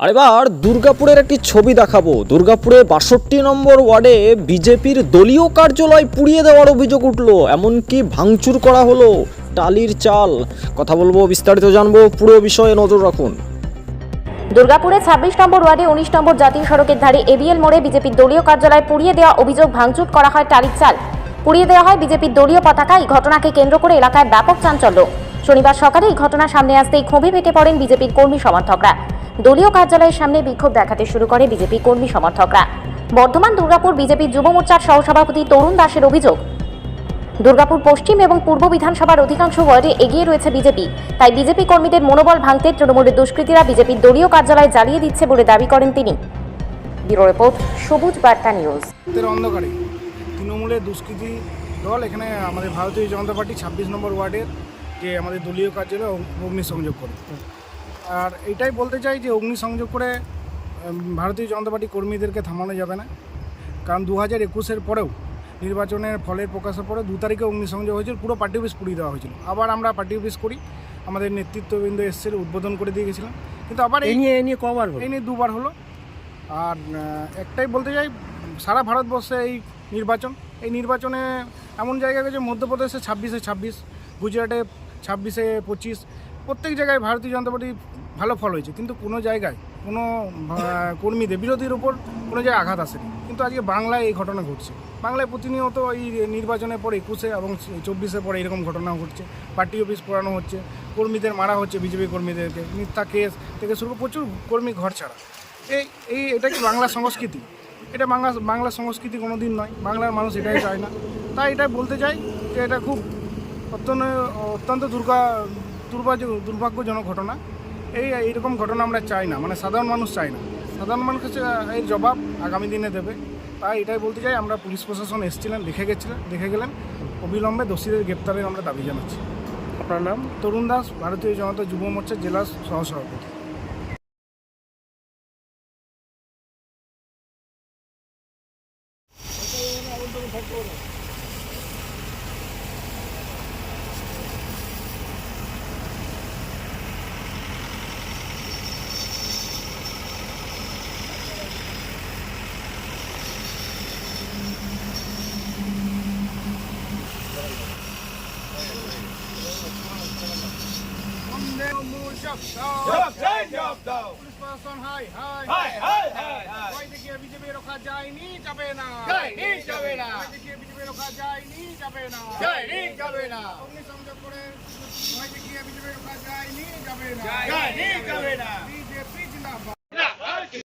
আর এবার দুর্গাপুরের একটি ছবি দেখাবো। দুর্গাপুরে বাষট্টি নম্বর ওয়ার্ডে বিজেপির দলীয় কার্যালয় পুড়িয়ে দেওয়ার অভিযোগ উঠল, এমনকি ভাঙচুর করা হলো টালির চাল। কথা বলব, বিস্তারিত জানব, পুরো বিষয়ে নজর রাখুন। দুর্গাপুরে ছাব্বিশ নম্বর ওয়ার্ডে উনিশ নম্বর জাতীয় সড়কের ধারে এবিএল মোড়ে বিজেপির দলীয় কার্যালয় পুড়িয়ে দেওয়া অভিযোগ ভাঙচুর করা হয় টালির চাল। পুড়িয়ে দেওয়া হয় বিজেপির দলীয় পতাকা, এই ঘটনাকে কেন্দ্র করে এলাকায় ব্যাপক চাঞ্চল্য। শনিবার সকালে এই ঘটনা সামনে আসতেই ক্ষোভে ফেটে পড়েন বিজেপির কর্মী সমর্থকরা। দলীয় কার্যালয়ের সামনে বিক্ষোভ দেখাতে শুরু করে বিজেপি কর্মী সমর্থকরা। বর্ধমান দুর্গাপুর বিজেপির যুব মোর্চার সহসভাপতি তরুণ দাসের অভিযোগ, দুর্গাপুর পশ্চিম এবং পূর্ব বিধানসভার অধিকাংশ ওয়ার্ডে এগিয়ে রয়েছে বিজেপি। তাই বিজেপি কর্মীদের মনোবল ভাঙতে তৃণমূলের দুষ্কৃতীরা বিজেপির দলীয় কার্যালয় জ্বালিয়ে দিচ্ছে বলে দাবি করেন তিনি। ব্যুরো রিপোর্ট, সবুজ বার্তা নিউজ। অন্ধকারে। তৃণমূলের দল এখানে আমাদের ভারতীয় জনতা পার্টি ছাব্বিশ নম্বর ওয়ার্ডের যে আমাদের দলীয় কার্যালয়ে করে। আর এটাই বলতে চাই যে অগ্নিসংযোগ করে ভারতীয় জনতা পার্টি কর্মীদেরকে থামানো যাবে না। কারণ দু হাজার একুশের পরেও নির্বাচনের ফলের প্রকাশের পরে দু তারিখে অগ্নিসংযোগ হয়েছিল পুরো পার্টি অফিস পুড়িয়ে দেওয়া হয়েছিল। আবার আমরা পার্টি অফিস করি আমাদের নেতৃত্ববৃন্দ এসেছিল উদ্বোধন করে দিয়ে গেছিলাম। কিন্তু আবার এই নিয়ে এই নিয়ে কবার এই নিয়ে দুবার হলো। আর একটাই বলতে চাই সারা ভারতবর্ষে এই নির্বাচন এই নির্বাচনে এমন জায়গা গেছে মধ্যপ্রদেশে ছাব্বিশে ছাব্বিশ গুজরাটে ছাব্বিশে পঁচিশ প্রত্যেক জায়গায় ভারতীয় জনতা পার্টি ভালো ফল হয়েছে, কিন্তু কোনো জায়গায় কোনো কর্মীদের, বিরোধীর ওপর কোনো জায়গায় আঘাত আসেনি। কিন্তু আজকে বাংলায় এই ঘটনা ঘটছে। বাংলায় প্রতিনিয়ত এই নির্বাচনের পর একুশে এবং চব্বিশে পরে এরকম ঘটনা ঘটছে। পার্টি অফিস পোড়ানো হচ্ছে, কর্মীদের মারা হচ্ছে বিজেপি কর্মীদেরকে, মিথ্যা কেস থেকে শুরু প্রচুর কর্মী ঘর ছাড়া। এই এই, এটা কি বাংলা সংস্কৃতি? এটা বাংলা বাংলা সংস্কৃতি কোনো দিন নয়। বাংলার মানুষ এটাই চায় না। তাই এটা বলতে চাই যে এটা খুব অত্যন্ত অত্যন্ত দুর্গা, দুর্ভাগ্য, দুর্ভাগ্যজনক ঘটনা। এই এইরকম ঘটনা আমরা চাই না মানে সাধারণ মানুষ চাই না। সাধারণ মানুষ এর জবাব আগামী দিনে দেবে। তাই এটাই বলতে চাই আমরা পুলিশ প্রশাসন এসেছিলেন দেখে গেছিলেন দেখে গেলেন। অবিলম্বে দোষীদের গ্রেপ্তারের আমরা দাবি জানাচ্ছি। আপনার নাম? তরুণ দাস ভারতীয় জনতা যুব মোর্চার জেলা সহসভাপতি। বন্দে মূষক জবাব চাই জবাব দাও পুলিশ প্রশাসন হাই হাই হাই হাই হাই হাই ভয় দেখিয়ে বিজেপি রক্ষা যায়নি যাবে না যায়নি, যাবে না। দেখিয়ে বিজেপি রক্ষা যায়নি যাবে না যায়নি, যাবে না। অগ্নিসংযোগ করে দেখিয়ে বিজেপি রক্ষা যায়নি যাবে না যায়নি, যাবে না।